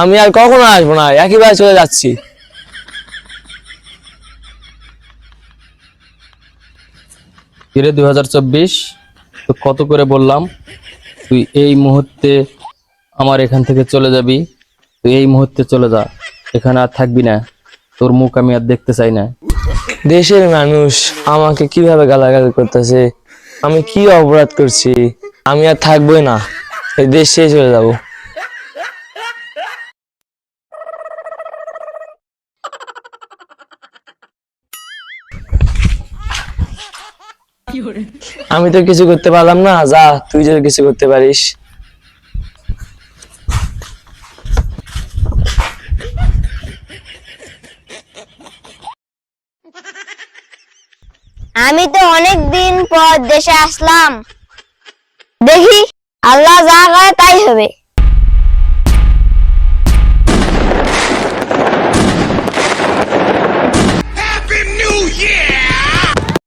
আমি আর কখনো আসব না একইবারে চলে যাচ্ছি। কিরে দুই হাজার চব্বিশ তো কত করে বললাম? তুই এই মুহূর্তে আমার এখান থেকে চলে যাবি। তুই এই মুহূর্তে চলে যা এখানে আর থাকবি না। তোর মুখ আমি আর দেখতে চাই না। দেশের মানুষ আমাকে কীভাবে গালাগালি করতেছে? আমি কি অপরাধ করছি? আমি আর থাকবোই না। এই দেশ চলে যাব। আমি তো কিছু করতে পারলাম না, যা, তুই যদি কিছু করতে পারিস। আমি তো অনেক দিন পর দেশে আসলাম। দেখি